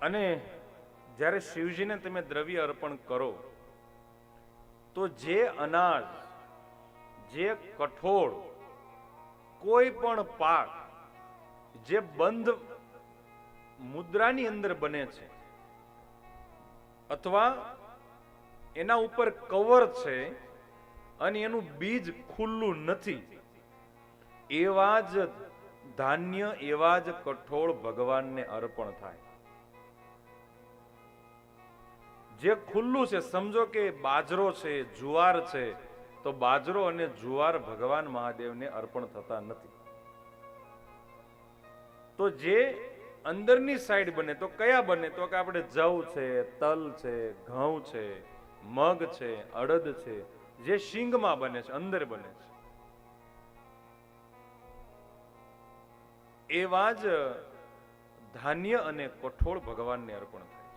અને જ્યારે શિવજીને તમે દ્રવ્ય અર્પણ કરો, તો જે અનાજ, જે કઠોળ, કોઈ પણ પાક, જે બંધ મુદ્રાની અંદર બને છે, અથવા એના ઉપર કવર છે અને એનું બીજ ખુલ્લું નથી, એવા જ ધાન્ય, એવા જ કઠોળ ભગવાનને અર્પણ થાય. જે ખુલ્લું છે, સમજો કે બાજરો છે, જુવાર છે, તો બાજરો અને જુવાર ભગવાન મહાદેવને અર્પણ થતા નથી. તો જે અંદરની સાઈડ બને, તો કયા બને? તો કે આપણે જવ છે, તલ છે, ઘઉં છે, મગ છે, અડદ છે, જે શિંગમાં બને છે, અંદર બને છે. એવા જ ધાન્ય અને કઠોળ ભગવાનને અર્પણ થાય.